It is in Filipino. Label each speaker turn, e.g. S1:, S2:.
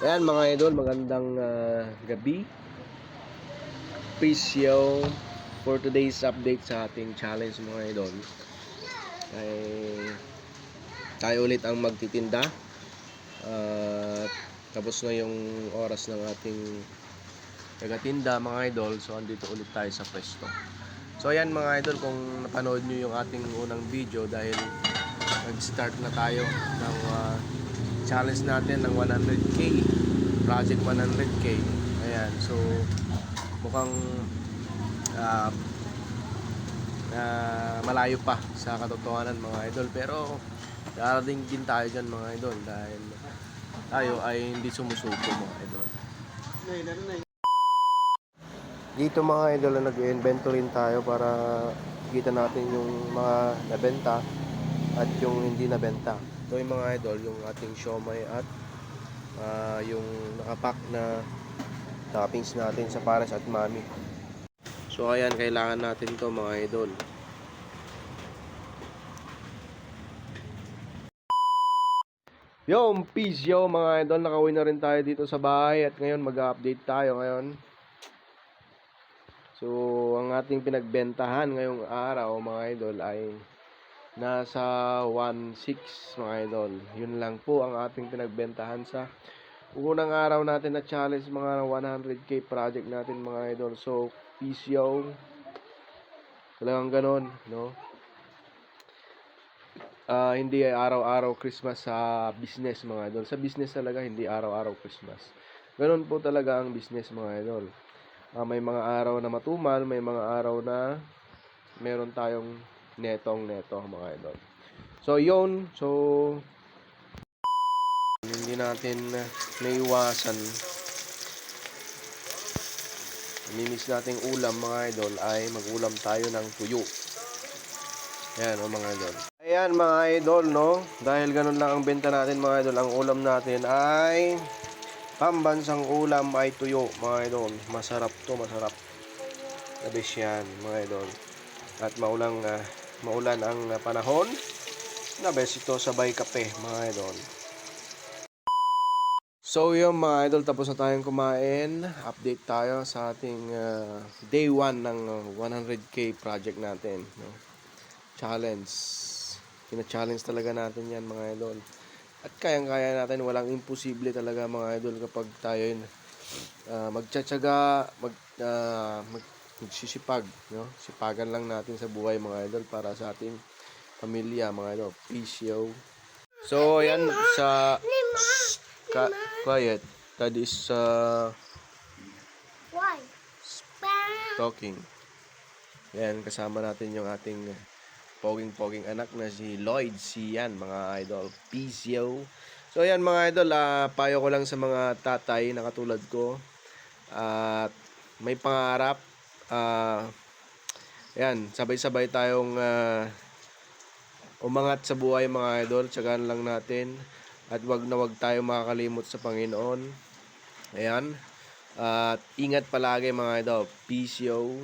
S1: Ayan mga idol, magandang ah, gabi. Please yo for today's update sa ating challenge mga idol. Ay tayo ulit ang magtitinda. At tapos na yung oras ng ating tagatinda mga idol. So andito ulit tayo sa pwesto. So ayan mga idol, kung napanood nyo yung ating unang video dahil nag-start na tayo ng ah, challenge natin ng 100k project 100k ayan so mukhang ah, ah, malayo pa sa katotohanan mga idol. Pero darating din tayo dyan mga idol dahil tayo ay hindi sumusuko mga idol. Dito mga idol nag-invento rin tayo para kita natin yung mga nabenta at yung hindi nabenta. Ito yung mga idol, yung ating siomay at ah, yung nakapack na toppings natin sa pares at mami. So ayan, kailangan natin to mga idol. Yo, peace yo mga idol, nakauwi na rin tayo dito sa bahay at ngayon mag-update tayo ngayon. So, ang ating pinagbentahan ngayong araw mga idol ay nasa 1.6 mga idol. Yun lang po ang ating pinagbentahan sa unang araw natin na challenge mga 100k project natin mga idol. So, peace yo. Talagang ganon, no? Ah, hindi ay araw-araw Christmas sa business mga idol. Sa business talaga hindi araw-araw Christmas. Ganon po talaga ang business mga idol. Ah, may mga araw na matumal, may mga araw na meron tayong netong neto mga idol. So yun, so hindi natin naiwasan Mimiss nating ulam mga idol ay magulam tayo ng tuyo. Ayan o mga idol. Ayan mga idol no. Dahil ganun lang ang benta natin mga idol. Ang ulam natin ay pambansang ulam ay tuyo mga idol. Masarap to masarap. Nabis yan mga idol. At maulang, ah, maulan ang ah, panahon. Nabes ito sabay kape mga idol. So yun mga idol, tapos na tayong kumain. Update tayo sa ating ah, day 1 ng ah, 100k project natin. No? Challenge. Kina-challenge talaga natin yan mga idol. At kayang-kaya natin, walang imposible talaga mga idol kapag tayo yun ah, magtsatsaga, mag, ah, mag, magsisipag. No? Sipagan lang natin sa buhay mga idol para sa ating pamilya mga idol. Peace yo. So yan sa Ka quiet. That is uh,
S2: Why?
S1: Talking. Yan, kasama natin yung ating poging-poging anak na si Lloyd Sian, mga idol. Peace yo. So yan mga idol, ah, payo ko lang sa mga tatay na katulad ko. At may pangarap. Ah yan, sabay-sabay tayong ah, umangat sa buhay mga idol. Tsagaan lang natin. At wag na wag tayo makakalimot sa Panginoon. Ayan. At ingat palagi mga idol. Peace yo.